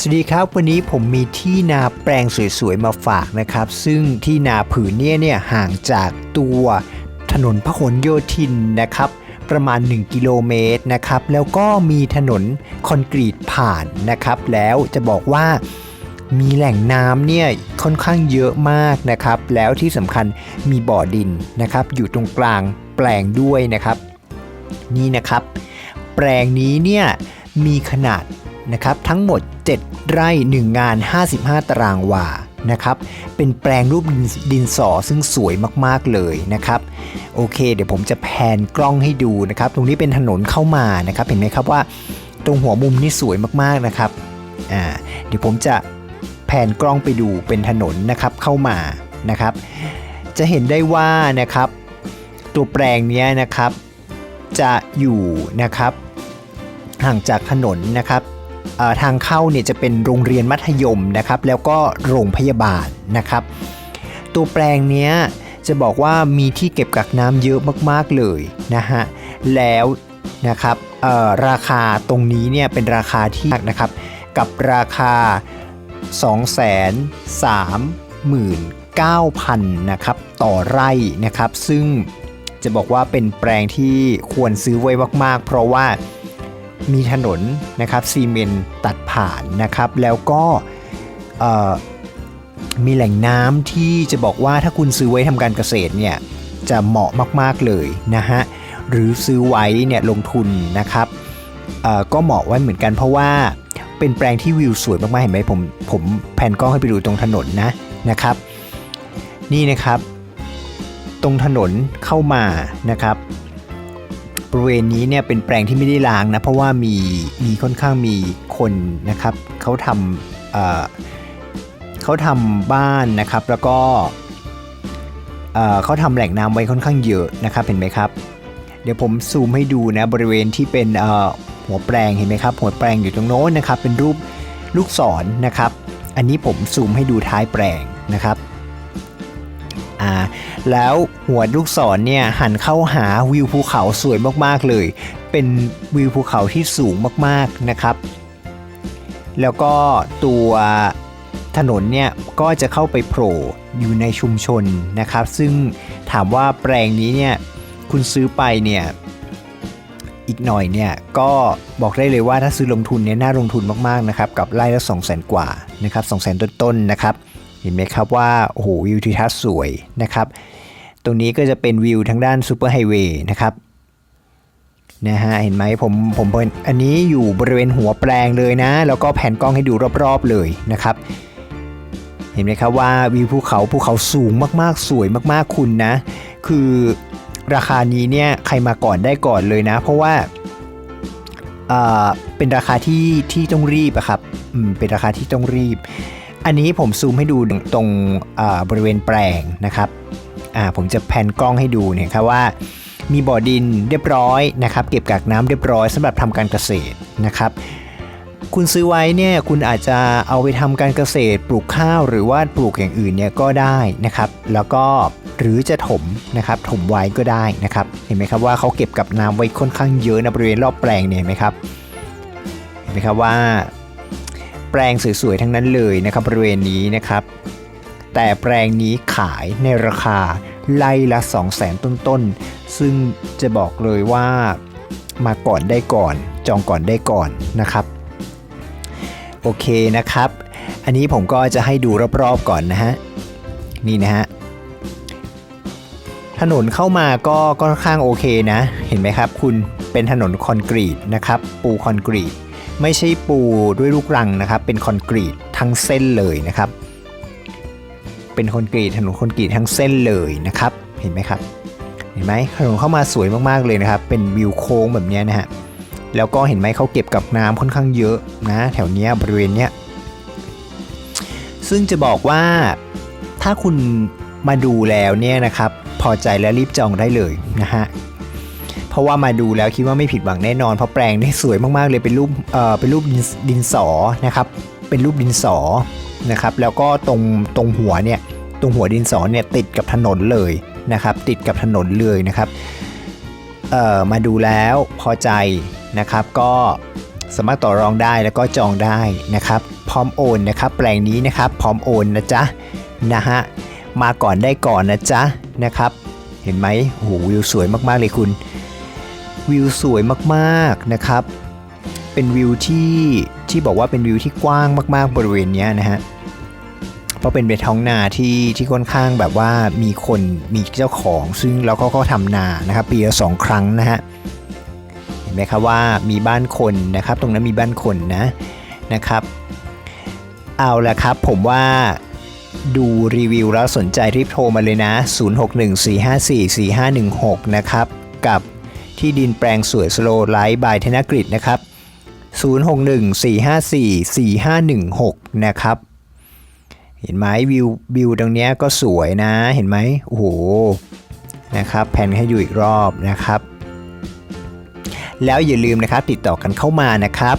สวัสดีครับ วันนี้ผมมีที่นาแปลงสวยๆ มาฝากนะครับ ซึ่งที่นาผืนเนี้ยเนี่ยห่างจากตัวถนนพหลโยธินนะครับ ประมาณ 1 กิโลเมตรนะครับ แล้วก็มีถนนคอนกรีตผ่านนะครับ แล้วจะบอกว่ามีแหล่งน้ำเนี่ยค่อนข้างเยอะมากนะครับ แล้วที่สำคัญมีบ่อดินนะครับ อยู่ตรงกลางแปลงด้วยนะครับ นี่นะครับ แปลงนี้เนี่ยมีขนาด นะครับทั้งหมด 7 ไร่ 1 งาน 55 ตารางวานะครับเป็นแปลงรูปดินสอซึ่งสวยมากๆเลยนะครับโอเค เดี๋ยวผมจะแพนกล้องให้ดูนะครับตรงนี้เป็นถนนเข้ามานะครับเห็นไหมครับว่าตรงหัวมุมนี่สวยมากๆนะครับอ่าเดี๋ยวผมจะแพนกล้องไปดูเป็นถนนนะครับเข้ามานะครับ จะเห็นได้ว่านะครับตัวแปลงเนี้ยนะครับจะอยู่นะครับห่างจากถนนนะครับ ทางเข้าเนี่ยจะเป็นโรงเรียนมัธยมนะครับ แล้วก็โรงพยาบาลนะครับ ตัวแปลงเนี้ยจะบอกว่ามีที่เก็บกักน้ำเยอะมากๆเลยนะฮะแล้วนะครับราคาตรงนี้เนี่ยเป็นราคาที่นะครับกับราคา 239,000นะครับต่อไร่นะครับ ซึ่งจะบอกว่าเป็นแปลงที่ควรซื้อไว้มาก ๆ เพราะว่า มีถนนนะครับซีเมนตัดผ่านนะครับ แล้วก็มีแหล่งน้ำที่จะบอกว่าถ้าคุณซื้อไว้ทำการเกษตรเนี่ยจะเหมาะมาก ๆ เลยนะฮะ หรือซื้อไว้เนี่ยลงทุนนะครับก็เหมาะไว้เหมือนกันเพราะว่าเป็นแปลงที่วิวสวยมากๆ เห็นไหมผมผมแผ่นกล้องให้ไปดูตรงถนนนะนะครับ นี่นะครับ ตรงถนนเข้ามานะครับ ริเวณนี้เนี่ยเป็นแปลงที่ไม่ได้ล้างนะ เพราะว่ามีมีค่อนข้างมีคนนะครับเขาทำเเขาทำบ้านนะครับ แล้วก็เเขาทำแหล่งน้ำไว้ค่อนข้างเยอะนะครับเห็นไหมครับ เดี๋ยวผมซูมให้ดูนะบริเวณที่เป็นหัวแปลงเห็นไหมครับ หัวแปลงอยู่ตรงโน้นนะครับ เป็นรูปลูกศรนะครับ อันนี้ผมซูมให้ดูท้ายแปลงนะครับ อ่าแล้วหัวลูกศรเนี่ยหันเข้าหาวิวภูเขาสวยมากๆเลย เป็นวิวภูเขาที่สูงมากๆนะครับ แล้วก็ตัวถนนเนี่ยก็จะเข้าไปโผล่อยู่ในชุมชนนะครับ ซึ่งถามว่าแปลงนี้เนี่ยคุณซื้อไปเนี่ยอีกหน่อยเนี่ยก็บอกได้เลยว่าถ้าซื้อลงทุนเนี่ยน่าลงทุนมากๆนะครับกับไร่ละ2 0 0 0 0 0 กว่านะครับ2 0 0 0 0 0ต้นๆนะครับ เห็นไหมครับว่าโอ้โหวิวทิวทัศน์สวยนะครับ ตรงนี้ก็จะเป็นวิวทางด้านซูเปอร์ไฮเวย์นะครับนะฮะเห็นไหมผมผมเป็นอันนี้อยู่บริเวณหัวแปลงเลยนะ แล้วก็แผนกล้องให้ดูรอบๆเลยนะครับ เห็นไหมครับว่าวิวภูเขาภูเขาสูงมากๆ สวยมากๆคุณนะ คือราคานี้เนี่ยใครมาก่อนได้ก่อนเลยนะ เพราะว่าเอ่อเป็นราคาที่ที่ต้องรีบอะครับอืมเป็นราคาที่ต้องรีบ อันนี้ผมซูมให้ดูตรงบริเวณแปลงนะครับผมจะแพนกล้องให้ดูเนี่ยครับว่ามีบ่อดินเรียบร้อยนะครับ เก็บกักน้ำเรียบร้อยสำหรับทำการเกษตรนะครับ คุณซื้อไว้เนี่ยคุณอาจจะเอาไปทำการเกษตร ปลูกข้าวหรือว่าปลูกอย่างอื่นเนี่ยก็ได้นะครับ แล้วก็หรือจะถมนะครับถมไว้ก็ได้นะครับ เห็นไหมครับว่าเขาเก็บกับน้ำไว้ค่อนข้างเยอะนะบริเวณรอบแปลงเนี่ยเห็นไหมครับเห็นไหมครับว่า ปลงสวยๆ ทั้งนั้นเลยนะครับบริเวณนี้นะครับ แต่แปลงนี้ขายในราคาไล่ละ 2 0 0 0 0 0ต้นๆ ซึ่งจะบอกเลยว่ามาก่อนได้ก่อน จองก่อนได้ก่อนนะครับ โอเคนะครับ อันนี้ผมก็จะให้ดูรอบๆก่อนนะฮะ นี่นะฮะ ถนนเข้ามาก็ค่อนข้างโอเคนะ เห็นไหมครับ คุณเป็นถนนคอนกรีตนะครับ ปูคอนกรีต ไม่ใช่ปูด้วยลูกรังนะครับ เป็นคอนกรีตทั้งเส้นเลยนะครับ เป็นคอนกรีตถนนคอนกรีตทั้งเส้นเลยนะครับ เห็นไหมครับ เห็นไหมถนนเข้ามาสวยมากๆเลยนะครับ เป็นวิวโค้งแบบนี้นะฮะ แล้วก็เห็นไหมเขาเก็บกับน้ำค่อนข้างเยอะนะ แถวเนี้ยบริเวณเนี้ย ซึ่งจะบอกว่าถ้าคุณมาดูแล้วเนี่ยนะครับ พอใจและรีบจองได้เลยนะฮะ ราะว่ามาดูแล้วคิดว่าไม่ผิดหวังแน่นอน เพราะแปลงนี่สวยมากๆเลยเป็นรูปเอ่อเป็นรูปดินดินสอนะครับเป็นรูปดินสอนะครับแล้วก็ตรงตรงหัวเนี่ยตรงหัวดินสอเนี่ยติดกับถนนเลยนะครับติดกับถนนเลยนะครับเอ่อมาดูแล้วพอใจนะครับก็สามารถต่อรองได้แล้วก็จองได้นะครับ พร้อมโอนนะครับ แปลงนี้นะครับ พร้อมโอนนะจ๊ะนะฮะมาก่อนได้ก่อนนะจ๊ะนะครับ เห็นไหมโอ้โหวิวสวยมากๆเลยคุณ วิวสวยมากๆนะครับ เป็นวิวที่ที่บอกว่าเป็นวิวที่กว้างมากๆบริเวณเนี้ยนะฮะเพราะเป็นเป็นท้องนาที่ที่ค่อนข้างแบบว่ามีคนมีเจ้าของ ซึ่งแล้วก็ก็ทำนานะครับปีละสองครั้งนะฮะเห็นไหมครับว่ามีบ้านคนนะครับ ตรงนั้นมีบ้านคนนะนะครับ เอาละครับผมว่าดูรีวิวแล้วสนใจรีบโทรมาเลยนะ 0614544516 นะครับ ที่ดินแปลงสวยสโลไลท์บายธนกฤษนะครับ 0614544516 นะครับ เห็นไหมวิววิวตรงเนี้ยก็สวยนะ เห็นไหมโอ้โห นะครับแผ่นให้อยู่อีกรอบนะครับ แล้วอย่าลืมนะครับติดต่อกันเข้ามานะครับ